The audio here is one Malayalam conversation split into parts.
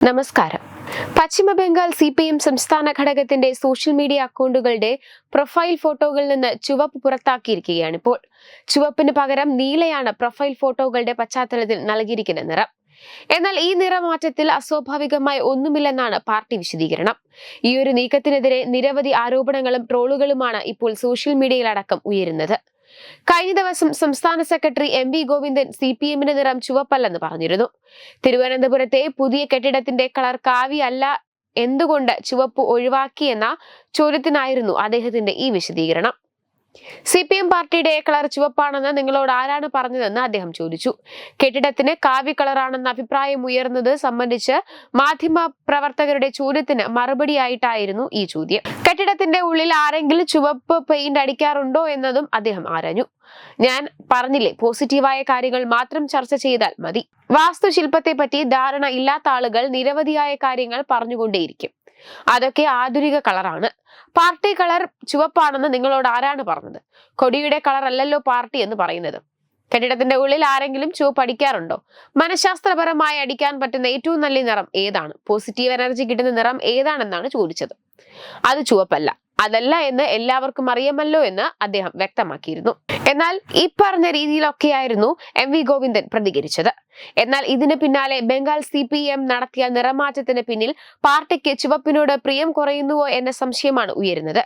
നമസ്കാരം. പശ്ചിമ ബംഗാൾ സി പി എം സംസ്ഥാന ഘടകത്തിന്റെ സോഷ്യൽ മീഡിയ അക്കൗണ്ടുകളുടെ പ്രൊഫൈൽ ഫോട്ടോകളിൽ നിന്ന് ചുവപ്പ് പുറത്താക്കിയിരിക്കുകയാണ് ഇപ്പോൾ. ചുവപ്പിന് പകരം നീലയാണ് പ്രൊഫൈൽ ഫോട്ടോകളുടെ പശ്ചാത്തലത്തിൽ നൽകിയിരിക്കുന്ന നിറം. എന്നാൽ ഈ നിറമാറ്റത്തിൽ അസ്വാഭാവികമായി ഒന്നുമില്ലെന്നാണ് പാർട്ടി വിശദീകരണം. ഈ ഒരു നീക്കത്തിനെതിരെ നിരവധി ആരോപണങ്ങളും ട്രോളുകളുമാണ് ഇപ്പോൾ സോഷ്യൽ മീഡിയയിലടക്കം ഉയരുന്നത്. കഴിഞ്ഞ ദിവസം സംസ്ഥാന secretary M V Govindan C P എമ്മിന്റെ നിറം ചുവപ്പല്ലെന്ന് പറഞ്ഞിരുന്നു. തിരുവനന്തപുരത്തെ പുതിയ കെട്ടിടത്തിന്റെ കളർ കാവി അല്ല എന്തുകൊണ്ട് ചുവപ്പ് ഒഴിവാക്കിയെന്ന ചോദ്യത്തിനായിരുന്നു അദ്ദേഹത്തിന്റെ ഈ വിശദീകരണം. സി പി എം പാർട്ടിയുടെ കളർ ചുവപ്പാണെന്ന് നിങ്ങളോട് ആരാണ് പറഞ്ഞതെന്ന് അദ്ദേഹം ചോദിച്ചു. കെട്ടിടത്തിന് കാവ്യ കളറാണെന്ന അഭിപ്രായം ഉയർന്നത് സംബന്ധിച്ച് മാധ്യമ പ്രവർത്തകരുടെ ചോദ്യത്തിന് മറുപടിയായിട്ടായിരുന്നു ഈ ചോദ്യം. കെട്ടിടത്തിന്റെ ഉള്ളിൽ ആരെങ്കിലും ചുവപ്പ് പെയിന്റ് അടിക്കാറുണ്ടോ എന്നതും അദ്ദേഹം ആരാഞ്ഞു. ഞാൻ പറഞ്ഞില്ലേ പോസിറ്റീവായ കാര്യങ്ങൾ മാത്രം ചർച്ച ചെയ്താൽ മതി. വാസ്തുശില്പത്തെ പറ്റി ധാരണ ഇല്ലാത്ത ആളുകൾ നിരവധിയായ കാര്യങ്ങൾ പറഞ്ഞുകൊണ്ടേയിരിക്കും. അതൊക്കെ ആധുനിക കളറാണ്. പാർട്ടി കളർ ചുവപ്പാണെന്ന് നിങ്ങളോട് ആരാണ് പറഞ്ഞത്? കൊടിയുടെ കളർ അല്ലല്ലോ പാർട്ടി എന്ന് പറയുന്നത്. കെട്ടിടത്തിന്റെ ഉള്ളിൽ ആരെങ്കിലും ചുവപ്പ് അടിക്കാറുണ്ടോ? മനഃശാസ്ത്രപരമായി അടിക്കാൻ പറ്റുന്ന ഏറ്റവും നല്ല നിറം ഏതാണ്? പോസിറ്റീവ് എനർജി കിട്ടുന്ന നിറം ഏതാണെന്നാണ് ചോദിച്ചത്. അത് ചുവപ്പല്ല. അതല്ല എന്ന് എല്ലാവർക്കും അറിയാമല്ലോ എന്ന് അദ്ദേഹം വ്യക്തമാക്കിയിരുന്നു. എന്നാൽ ഈ പറഞ്ഞ രീതിയിലൊക്കെയായിരുന്നു എം വി ഗോവിന്ദൻ പ്രതികരിച്ചത്. എന്നാൽ ഇതിന് പിന്നാലെ ബംഗാൾ സി പി എം നടത്തിയ നിറമാറ്റത്തിന് പിന്നിൽ പാർട്ടിക്ക് ചുവപ്പിനോട് പ്രിയം കുറയുന്നുവോ എന്ന സംശയമാണ് ഉയരുന്നത്.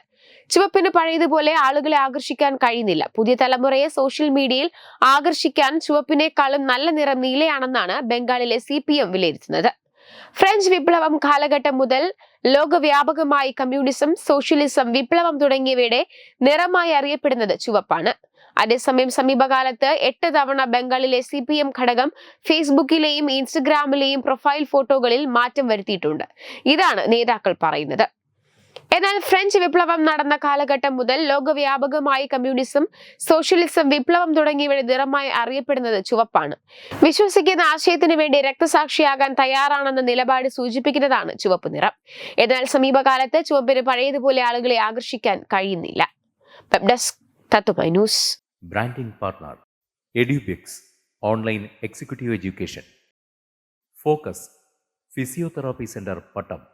ചുവപ്പിന് പഴയതുപോലെ ആളുകളെ ആകർഷിക്കാൻ കഴിയുന്നില്ല. പുതിയ തലമുറയെ സോഷ്യൽ മീഡിയയിൽ ആകർഷിക്കാൻ ചുവപ്പിനേക്കാളും നല്ല നിറം നീലയാണെന്നാണ് ബംഗാളിലെ സി വിലയിരുത്തുന്നത്. ഫ്രഞ്ച് വിപ്ലവം കാലഘട്ടം മുതൽ ലോകവ്യാപകമായി കമ്മ്യൂണിസം സോഷ്യലിസം വിപ്ലവം തുടങ്ങിയവയുടെ നിറമായി അറിയപ്പെടുന്നത് ചുവപ്പാണ്. അതേസമയം സമീപകാലത്ത് എട്ട് തവണ ബംഗാളിലെ സി പി എം ഘടകം ഫേസ്ബുക്കിലെയും ഇൻസ്റ്റഗ്രാമിലെയും പ്രൊഫൈൽ ഫോട്ടോകളിൽ മാറ്റം വരുത്തിയിട്ടുണ്ട്. ഇതാണ് നേതാക്കൾ പറയുന്നത്. എന്നാൽ ഫ്രഞ്ച് വിപ്ലവം നടന്ന കാലഘട്ടം മുതൽ ലോകവ്യാപകമായി കമ്മ്യൂണിസം സോഷ്യലിസം വിപ്ലവം തുടങ്ങിയവയുടെ നിറമായി അറിയപ്പെടുന്നത് ചുവപ്പാണ്. വിശ്വസിക്കുന്ന ആശയത്തിന് വേണ്ടി രക്തസാക്ഷിയാകാൻ തയ്യാറാണെന്ന നിലപാട് സൂചിപ്പിക്കുന്നതാണ് ചുവപ്പ് നിറം. എന്നാൽ സമീപകാലത്ത് ചുവപ്പിന് പഴയതുപോലെ ആളുകളെ ആകർഷിക്കാൻ കഴിയുന്നില്ല. Branding partner Edubix online executive education. Focus physiotherapy centre Pattom.